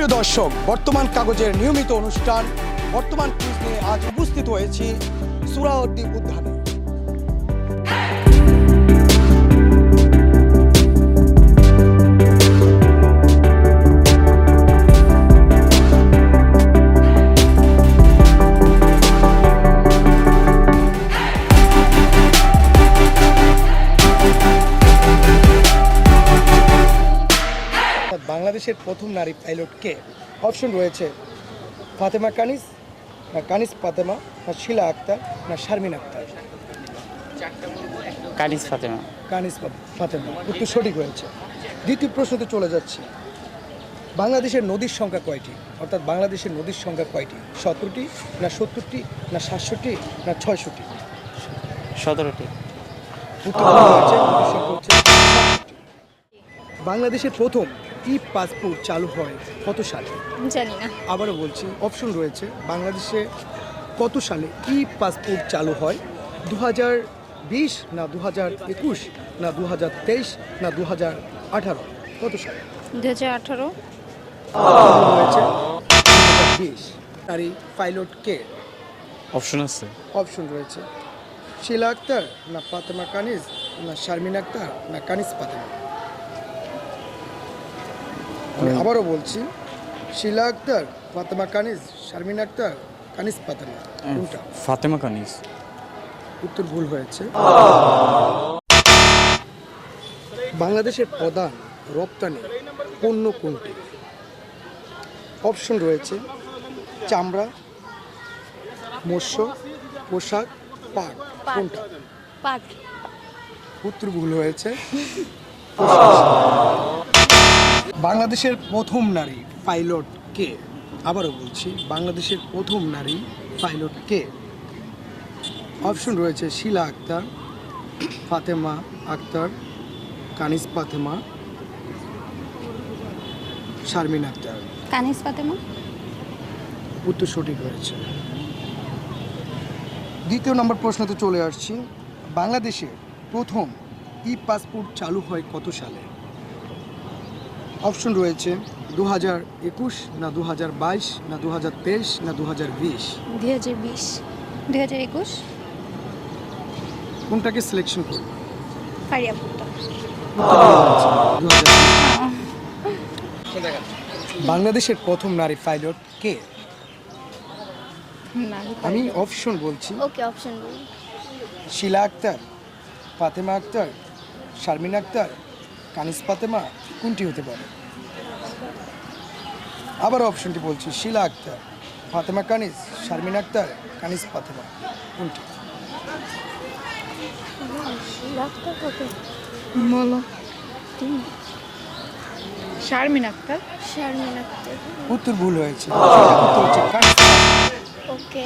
সুপ্রিয় দর্শক বর্তমান কাগজের নিয়মিত অনুষ্ঠান বর্তমান কুইজ নিয়ে আজ উপস্থিত হয়েছি সুরাউদ্দিন উদ্যানে বাংলাদেশের প্রথম নারী পাইলট কে অপশন রয়েছে ফাতেমা কানিস না কানিস ফাতেমা না শিলা আক্তার না শারমিন আক্তার। কানিস ফাতেমা। কানিস ফাতেমা উত্তর সঠিক হয়েছে। দ্বিতীয় প্রশ্নতে চলে যাচ্ছে। বাংলাদেশের নদীর সংখ্যা কয়টি? অর্থাৎ বাংলাদেশের নদীর সংখ্যা কয়টি? সতেরোটি না সত্তরটি না সাতষট্টি না ছয়ষট্টি? সতেরোটি। উত্তর হচ্ছে বাংলাদেশের প্রথম ই পাসপোর্ট চালু হয় কত সালে? জানি না। আবারও বলছি অপশন রয়েছে বাংলাদেশে কত সালে ই পাসপোর্ট চালু হয়? দু বিশ না দু হাজার একুশ না দু হাজার তেইশ না দু হাজার আঠারো? কত সালে? দু হাজার আঠারো। রয়েছে বিশ। নারী পাইলট কে? অপশন আছে। অপশন রয়েছে। শিলা আক্তার না ফাতেমা কানিজ না শারমিন আক্তার না কানিজ ফাতেমা? আমি আবারও বলছি শিলা আক্তার ফাতেমা কানিজ শারমিন আক্তার কানিজ ফাতেমা কোনটা ফাতেমা কানিস উত্তর ভুল হয়েছে। বাংলাদেশের প্রধান রপ্তানি পণ্য কোনটি? অপশন রয়েছে চামড়া মৎস্য পোশাক পাট। পাট। কোনটা? পাট। উত্তর ভুল হয়েছে। বাংলাদেশের প্রথম নারী পাইলট কে? আবারও বলছি বাংলাদেশের প্রথম নারী পাইলট কে? অপশন রয়েছে শিলা আক্তার ফাতেমা আক্তার কানিস ফাতেমা শারমিন আক্তার। কানিস ফাতেমা? উত্তর সঠিক হয়েছে। দ্বিতীয় নম্বর প্রশ্নতে চলে আসছি। বাংলাদেশে প্রথম ই পাসপোর্ট চালু হয় কত সালে? অপশন রয়েছে দু হাজার একুশ না দু হাজার বাইশ না দু হাজার তেইশ না দু হাজার বিশ। দু হাজার বিশ দু হাজার একুশ? কোনটাকে সিলেকশন করবে? ফারিয়াপুরটা বাংলাদেশের প্রথম নারী পাইলট কে? আমি অপশন বলছি। ওকে অপশন বলুন। শিলা আক্তার ফাতেমা আক্তার শারমিন আক্তার কানিস ফাতেমা কোনটি হতে পারে? আবার অপশনটি বলছি শিলা আক্তার ফাতেমা কানিস শারমিন আক্তার কানিস ফাতেমা কোনটি? বলো। শারমিন আক্তার? শারমিন আক্তার। উত্তর ভুল হয়েছে। ওকে।